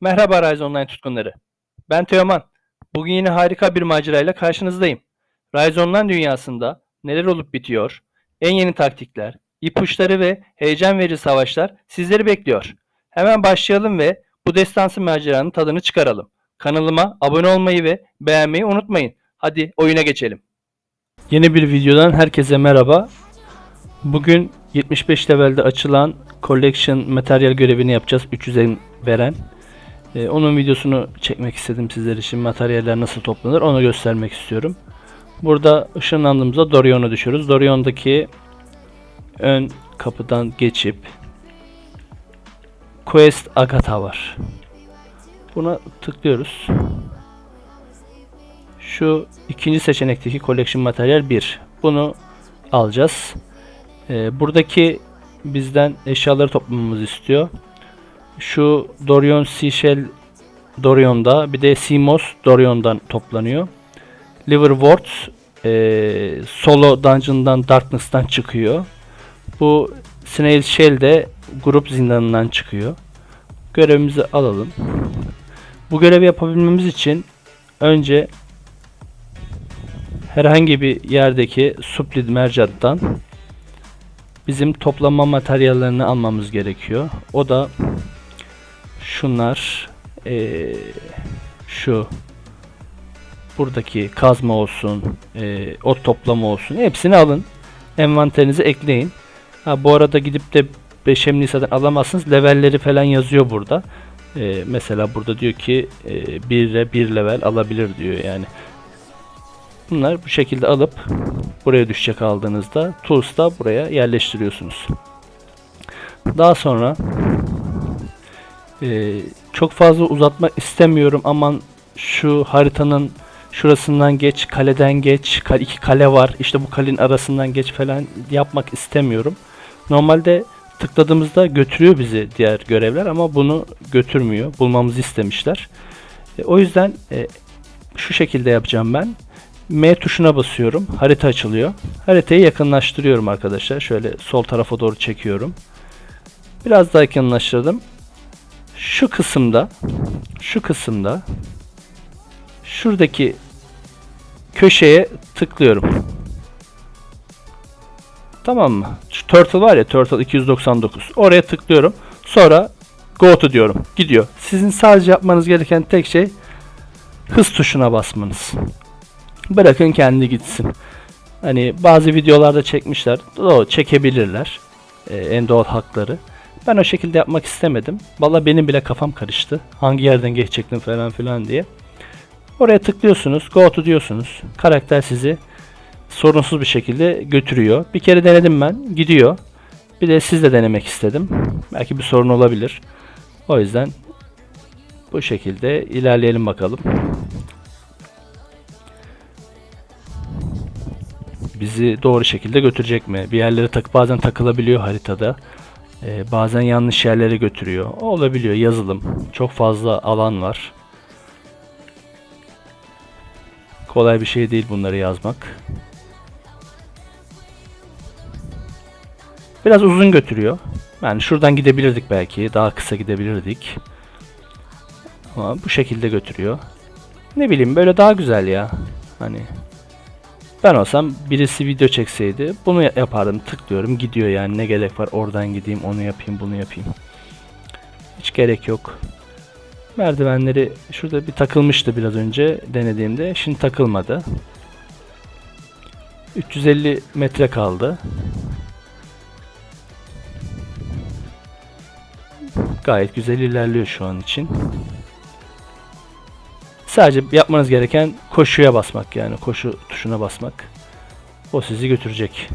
Merhaba Rise Online tutkunları. Ben Teoman. Bugün yine harika bir macerayla karşınızdayım. Rise Online dünyasında neler olup bitiyor, en yeni taktikler, ipuçları ve heyecan verici savaşlar sizleri bekliyor. Hemen başlayalım ve bu destansı maceranın tadını çıkaralım. Kanalıma abone olmayı ve beğenmeyi unutmayın. Hadi oyuna geçelim. Yeni bir videodan herkese merhaba. Bugün 75 levelde açılan Collection materyal görevini yapacağız. 300'e veren. Ee, onun videosunu çekmek istedim sizler için. Materyaller nasıl toplanır onu göstermek istiyorum. Burada ışınlandığımızda Dorion'a düşüyoruz. Dorion'daki ön kapıdan geçip Quest Agatha var. Buna tıklıyoruz. Şu ikinci seçenekteki Collection Materyal 1. Bunu alacağız. Ee, buradaki bizden eşyaları toplamamızı istiyor. Şu Dorion Seashell Dorion'da bir de Simos Dorion'dan toplanıyor. Liverwort eee Solo Dungeon'dan Darkness'tan çıkıyor. Bu Snail Shell de grup zindanından çıkıyor. Görevimizi alalım. Bu görevi yapabilmemiz için önce herhangi bir yerdeki Suplid Merchant'tan bizim toplama materyallerini almamız gerekiyor. O da şunlar eee, şu buradaki kazma olsun eee, ot toplama olsun hepsini alın. Envanterinize ekleyin. Ha, bu arada gidip de beşemliği zaten alamazsınız. Levelleri falan yazıyor burada. Eee, mesela burada diyor ki 1'e 1 level alabilir diyor yani. Bunlar bu şekilde alıp buraya düşecek aldığınızda Tools'ta buraya yerleştiriyorsunuz. Daha sonra ee, çok fazla uzatmak istemiyorum aman şu haritanın şurasından geç, kaleden geç, iki kale var işte bu kalenin arasından geç falan yapmak istemiyorum. Normalde tıkladığımızda götürüyor bizi diğer görevler ama bunu götürmüyor. Bulmamızı istemişler. E, o yüzden e, şu şekilde yapacağım ben. M tuşuna basıyorum. Harita açılıyor. Haritayı yakınlaştırıyorum arkadaşlar. Şöyle sol tarafa doğru çekiyorum. Biraz daha yakınlaştırdım şu kısımda şu kısımda şuradaki köşeye tıklıyorum. Tamam mı? Şu turtle var ya turtle 299. Oraya tıklıyorum. Sonra go to diyorum. Gidiyor. Sizin sadece yapmanız gereken tek şey hız tuşuna basmanız. Bırakın kendi gitsin. Hani bazı videolarda çekmişler. O çekebilirler. Ee, en doğal hakları. Ben o şekilde yapmak istemedim. Valla benim bile kafam karıştı. Hangi yerden geçecektim falan filan diye. Oraya tıklıyorsunuz. Go to diyorsunuz. Karakter sizi sorunsuz bir şekilde götürüyor. Bir kere denedim ben. Gidiyor. Bir de siz de denemek istedim. Belki bir sorun olabilir. O yüzden bu şekilde ilerleyelim bakalım. Bizi doğru şekilde götürecek mi? Bir yerlere tak bazen takılabiliyor haritada. Ee, bazen yanlış yerlere götürüyor. Olabiliyor yazılım. Çok fazla alan var. Kolay bir şey değil bunları yazmak. Biraz uzun götürüyor. Yani şuradan gidebilirdik belki. Daha kısa gidebilirdik. Ama bu şekilde götürüyor. Ne bileyim böyle daha güzel ya. Hani ben olsam birisi video çekseydi bunu ya- yapardım. Tıklıyorum gidiyor yani ne gerek var oradan gideyim onu yapayım bunu yapayım. Hiç gerek yok. Merdivenleri şurada bir takılmıştı biraz önce denediğimde. Şimdi takılmadı. 350 metre kaldı. Gayet güzel ilerliyor şu an için. Sadece yapmanız gereken koşuya basmak yani koşu tuşuna basmak. O sizi götürecek.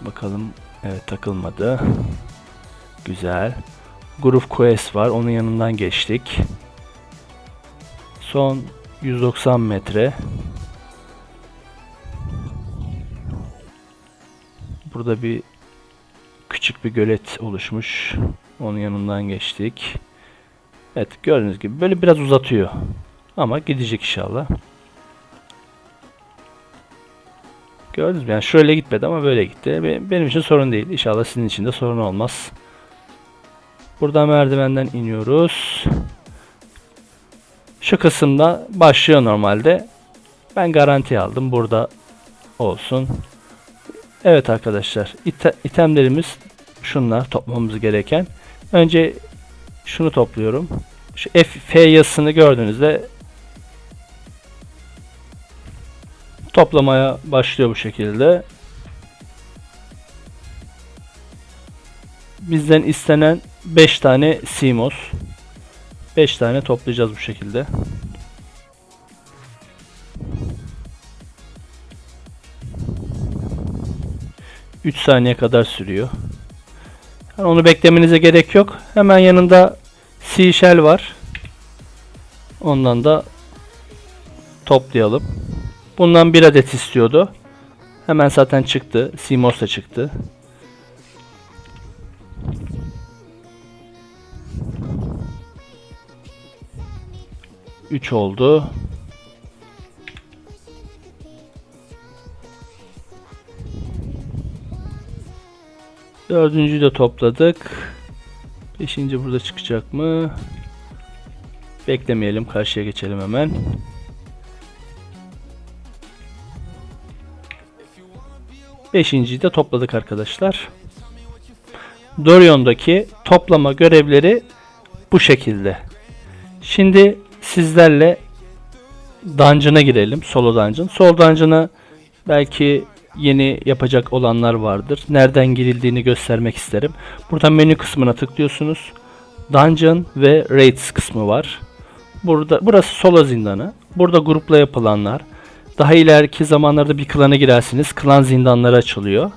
Bakalım evet takılmadı. Güzel. Groove Quest var. Onun yanından geçtik. Son 190 metre. Burada bir küçük bir gölet oluşmuş. Onun yanından geçtik. Evet gördüğünüz gibi böyle biraz uzatıyor. Ama gidecek inşallah. Gördünüz mü? Yani şöyle gitmedi ama böyle gitti. Be- Benim için sorun değil. İnşallah sizin için de sorun olmaz. Buradan merdivenden iniyoruz. Şu kısımda başlıyor normalde. Ben garanti aldım. Burada olsun. Evet arkadaşlar. ite- itemlerimiz şunlar toplamamız gereken. Önce şunu topluyorum. Şu F, F yazısını gördüğünüzde toplamaya başlıyor bu şekilde. Bizden istenen 5 tane CMOS. 5 tane toplayacağız bu şekilde. Üç saniye kadar sürüyor. Yani onu beklemenize gerek yok. Hemen yanında C var. Ondan da toplayalım. Bundan bir adet istiyordu. Hemen zaten çıktı. CMOS da çıktı. Üç oldu. Dördüncüyü de topladık. Beşinci burada çıkacak mı? Beklemeyelim. Karşıya geçelim hemen. Beşinciyi de topladık arkadaşlar. Dorion'daki toplama görevleri bu şekilde. Şimdi sizlerle dungeon'a girelim. Solo dungeon. Solo dungeon'a belki yeni yapacak olanlar vardır. Nereden girildiğini göstermek isterim. Burada menü kısmına tıklıyorsunuz. Dungeon ve Raids kısmı var. Burada burası solo zindanı. Burada grupla yapılanlar. Daha ileriki zamanlarda bir klana girersiniz. Klan zindanları açılıyor.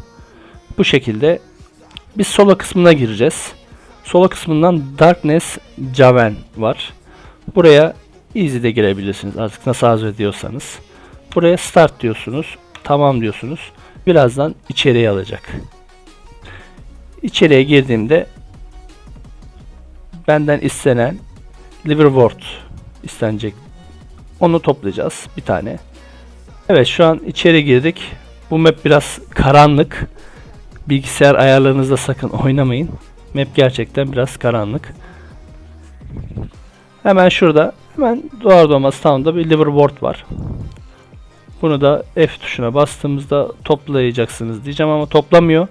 Bu şekilde biz solo kısmına gireceğiz. Solo kısmından Darkness Javen var. Buraya easy de girebilirsiniz artık nasıl arzu ediyorsanız. Buraya start diyorsunuz. Tamam diyorsunuz. Birazdan içeriye alacak. İçeriye girdiğimde benden istenen liverwort istenecek. Onu toplayacağız bir tane. Evet şu an içeri girdik. Bu map biraz karanlık. Bilgisayar ayarlarınızda sakın oynamayın. Map gerçekten biraz karanlık. Hemen şurada hemen doğar doğmaz tamamda bir liverboard var. Bunu da F tuşuna bastığımızda toplayacaksınız diyeceğim ama toplamıyor.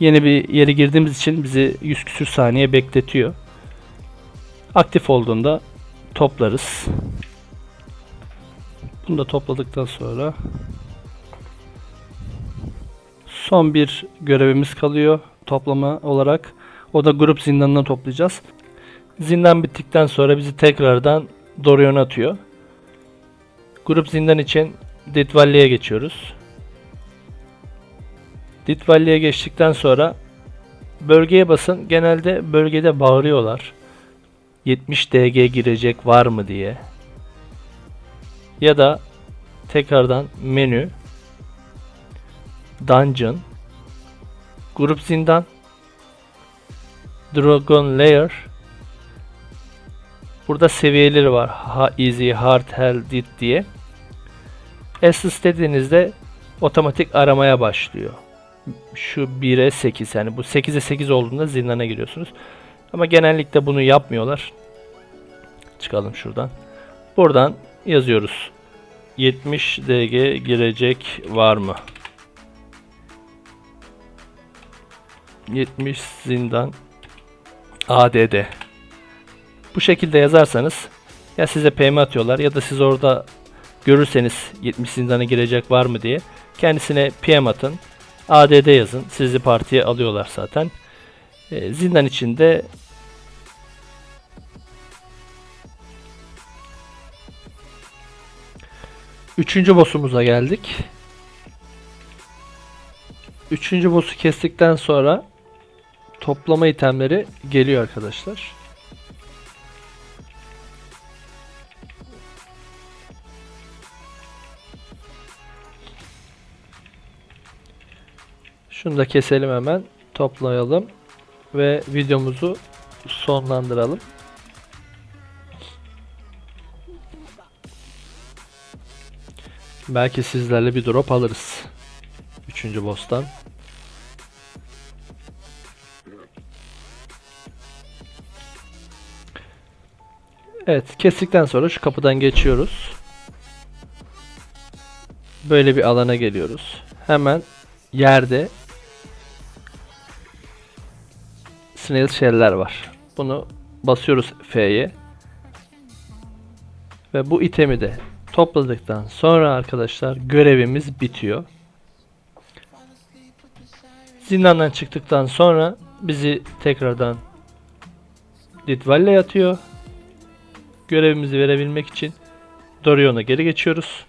Yeni bir yere girdiğimiz için bizi 100 küsür saniye bekletiyor. Aktif olduğunda toplarız. Bunu da topladıktan sonra son bir görevimiz kalıyor toplama olarak. O da grup zindanına toplayacağız. Zindan bittikten sonra bizi tekrardan Dorion'a atıyor. Grup zindan için Dit Valley'e geçiyoruz. Dit Valley'e geçtikten sonra bölgeye basın. Genelde bölgede bağırıyorlar. 70 DG girecek var mı diye. Ya da tekrardan menü Dungeon Grup Zindan Dragon Layer Burada seviyeleri var. Ha, easy, Hard, Hell, Did diye. Essence dediğinizde otomatik aramaya başlıyor. Şu 1'e 8 yani bu 8'e 8 olduğunda zindana giriyorsunuz. Ama genellikle bunu yapmıyorlar. Çıkalım şuradan. Buradan yazıyoruz. 70 DG girecek var mı? 70 zindan ADD. Bu şekilde yazarsanız ya size PM atıyorlar ya da siz orada görürseniz 70 zindana girecek var mı diye kendisine PM atın. ADD yazın. Sizi partiye alıyorlar zaten. E, zindan içinde Üçüncü boss'umuza geldik. Üçüncü boss'u kestikten sonra toplama itemleri geliyor arkadaşlar. Şunu da keselim hemen. Toplayalım. Ve videomuzu sonlandıralım. Belki sizlerle bir drop alırız. Üçüncü boss'tan. Evet kestikten sonra şu kapıdan geçiyoruz. Böyle bir alana geliyoruz. Hemen yerde snail shell'ler var. Bunu basıyoruz F'ye. Ve bu itemi de topladıktan sonra arkadaşlar görevimiz bitiyor. Zindandan çıktıktan sonra bizi tekrardan Litvall'e yatıyor. Görevimizi verebilmek için Dorion'a geri geçiyoruz.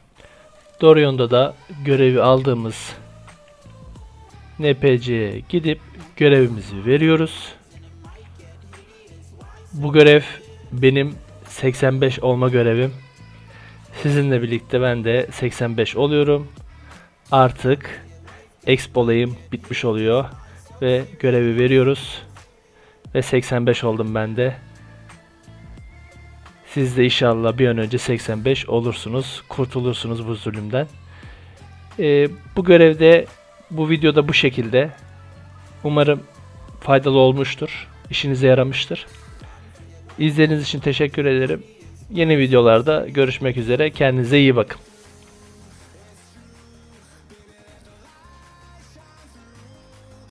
Dorion'da da görevi aldığımız NPC'ye gidip görevimizi veriyoruz. Bu görev benim 85 olma görevim. Sizinle birlikte ben de 85 oluyorum. Artık Expo'layım bitmiş oluyor ve görevi veriyoruz. Ve 85 oldum ben de. Siz de inşallah bir an önce 85 olursunuz. Kurtulursunuz bu zulümden. Ee, bu görevde bu videoda bu şekilde. Umarım faydalı olmuştur. işinize yaramıştır. İzlediğiniz için teşekkür ederim. Yeni videolarda görüşmek üzere. Kendinize iyi bakın.